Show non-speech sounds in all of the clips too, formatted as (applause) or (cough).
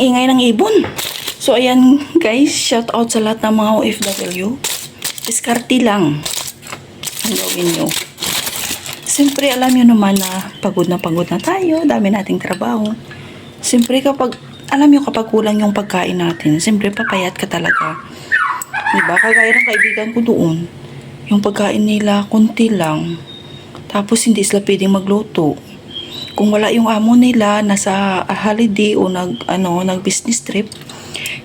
Ang ingay ng ibon. So, ayan guys, shout out sa lahat ng mga OFW. Diskarte lang ang gawin nyo. Siyempre, alam nyo naman na pagod na pagod na tayo, dami nating trabaho. Siyempre, kapag, alam nyo kapag kulang yung pagkain natin, siyempre papayat ka talaga. Diba? Kagaya ng kaibigan ko doon, yung pagkain nila, konti lang. Tapos, hindi sila pwedeng magluto. Kung wala yung amo nila, nasa holiday o nag, ano, nag business trip,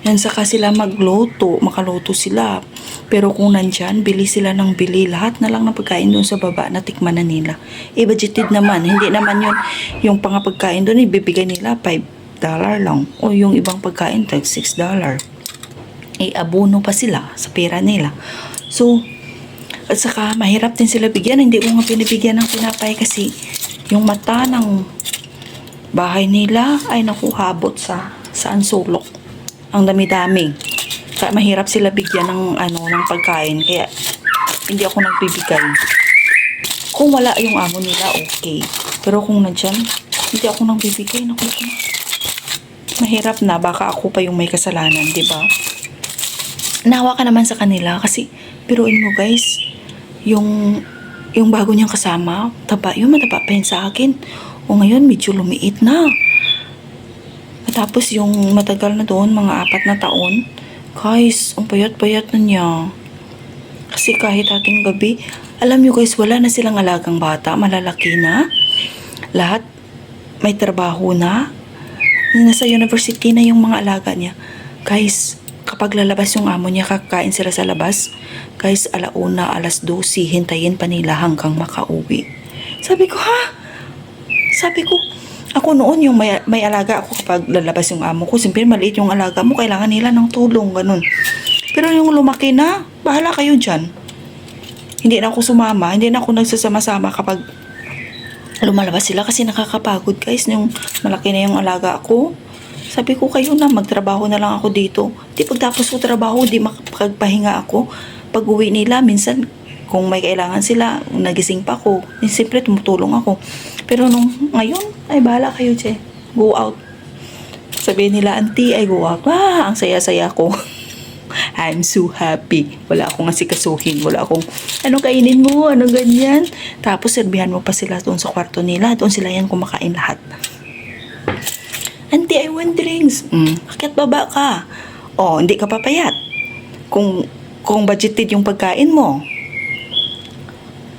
yan saka sila magluto, makaluto sila. Pero kung nandyan, bili sila ng bili. Lahat na lang ng pagkain doon sa baba na tikman na nila. Eh, budgeted naman. Hindi naman yun, yung pangapagkain doon, ibibigay nila 5 dollar lang. O yung ibang pagkain, tag 6 dollar. Eh, abono pa sila sa pera nila. So, at saka mahirap din sila bigyan. Hindi ko nga pinibigyan ng tinapay kasi yung mata ng bahay nila ay nakuhabot sa saan sulok. Ang dami-dami. Kaya mahirap sila bigyan ng ano ng pagkain kaya hindi ako nagbibigay. Kung wala yung amo nila, okay. Pero kung nandyan, hindi ako nagbibigay. Naku. Mahirap na, baka ako pa yung may kasalanan, di ba? Nawa ka naman sa kanila kasi biruin mo guys, yung yung bago niyang kasama, taba, yung mataba pa yun sa akin. O ngayon, medyo lumiit na. Tapos yung matagal na doon, mga apat na taon, guys, ang payat-payat na niya. Kasi kahit ating gabi, alam nyo guys, wala na silang alagang bata, malalaki na. Lahat may trabaho na. Nasa university na yung mga alaga niya. Guys, kapag lalabas yung amo niya, kakain sila sa labas. Guys, alauna, alas 12, hintayin pa nila hanggang makauwi. Sabi ko, ha? Sabi ko, ako noon yung may, may alaga ako kapag lalabas yung amo ko. Siyempre maliit yung alaga mo, kailangan nila ng tulong, ganun. Pero yung lumaki na, bahala kayo dyan. Hindi na ako sumama, hindi na ako nagsasama-sama kapag lumalabas sila kasi nakakapagod guys yung malaki na yung alaga ko. Sabi ko kayo na, magtrabaho na lang ako dito. Di pagtapos ko trabaho, di makapagpahinga ako. Pag uwi nila, minsan kung may kailangan sila, nagising pa ako. Eh, Siyempre, tumutulong ako. Pero nung ngayon, ay bahala kayo, Che. Go out. Sabihin nila, auntie, ay go out. Ah, ang saya-saya ko. (laughs) I'm so happy. Wala akong asikasuhin. Wala akong, ano kainin mo? Ano ganyan? Tapos, serbihan mo pa sila doon sa kwarto nila. Doon sila yan kumakain lahat. Auntie, I want drinks. Mm, bakit baba ka? Oh, hindi ka papayat. Kung, kung budgeted yung pagkain mo,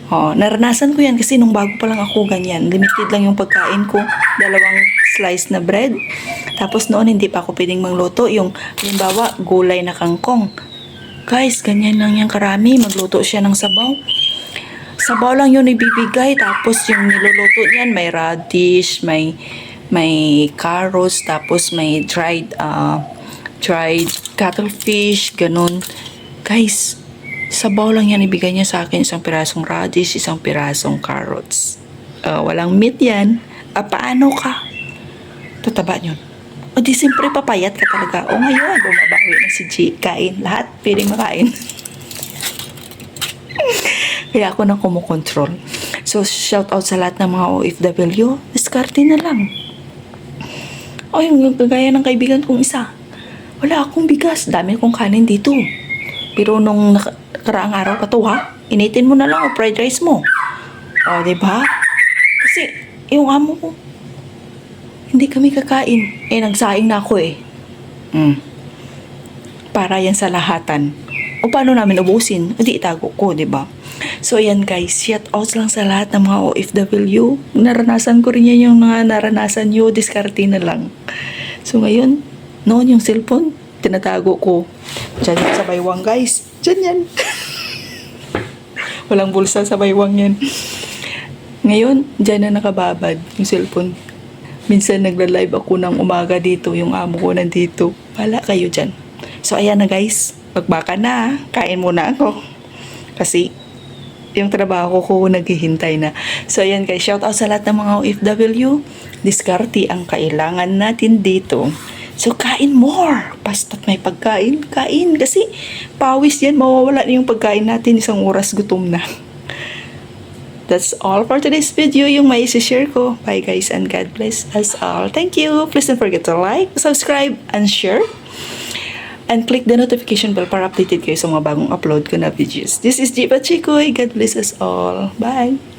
Oh, naranasan ko yan kasi nung bago pa lang ako ganyan. Limited lang yung pagkain ko. Dalawang slice na bread. Tapos noon hindi pa ako pwedeng magluto. Yung, halimbawa, gulay na kangkong. Guys, ganyan lang yung karami. Magluto siya ng sabaw. Sabaw lang yun ibibigay. Tapos yung niluluto niyan, may radish, may may carrots, tapos may dried uh, dried cuttlefish, ganun. Guys, sabaw lang yan ibigay niya sa akin isang pirasong radish, isang pirasong carrots. Uh, walang meat yan. Ah, paano ka? Tataba yun. O di siyempre papayat ka talaga. O ngayon, bumabawi na si G. Kain. Lahat piling makain. (laughs) Kaya ako nang kumukontrol. So, shout out sa lahat ng mga OFW. Diskarte na lang. O yung kagaya ng kaibigan kong isa. Wala akong bigas. Dami kong kanin dito. Pero nung nak- nakaraang araw pa to ha, initin mo na lang o fried rice mo. O, ba? Kasi yung amo ko, hindi kami kakain. Eh, nagsaing na ako eh. Mm. Para yan sa lahatan. O paano namin ubusin? O di itago ko, di ba? So, ayan guys, shout out lang sa lahat ng mga OFW. Naranasan ko rin yan yung mga naranasan nyo, diskarte na lang. So, ngayon, noon yung cellphone, tinatago ko. Diyan yan sa baywang guys. Diyan yan. (laughs) Walang bulsa sa baywang yan. Ngayon, diyan na nakababad yung cellphone. Minsan nagla-live ako ng umaga dito, yung amo ko nandito. Wala kayo dyan. So, ayan na guys. Magbaka na. Kain muna ako. Kasi, yung trabaho ko naghihintay na. So, ayan guys. Shout out sa lahat ng mga OFW. Diskarte ang kailangan natin dito. So, kain more. Basta't may pagkain, kain. Kasi, pawis yan. Mawawala na yung pagkain natin. Isang oras gutom na. (laughs) That's all for today's video, yung may share ko. Bye guys and God bless us all. Thank you. Please don't forget to like, subscribe, and share. And click the notification bell para updated kayo sa mga bagong upload ko na videos. This is Jiba Chikoy. God bless us all. Bye.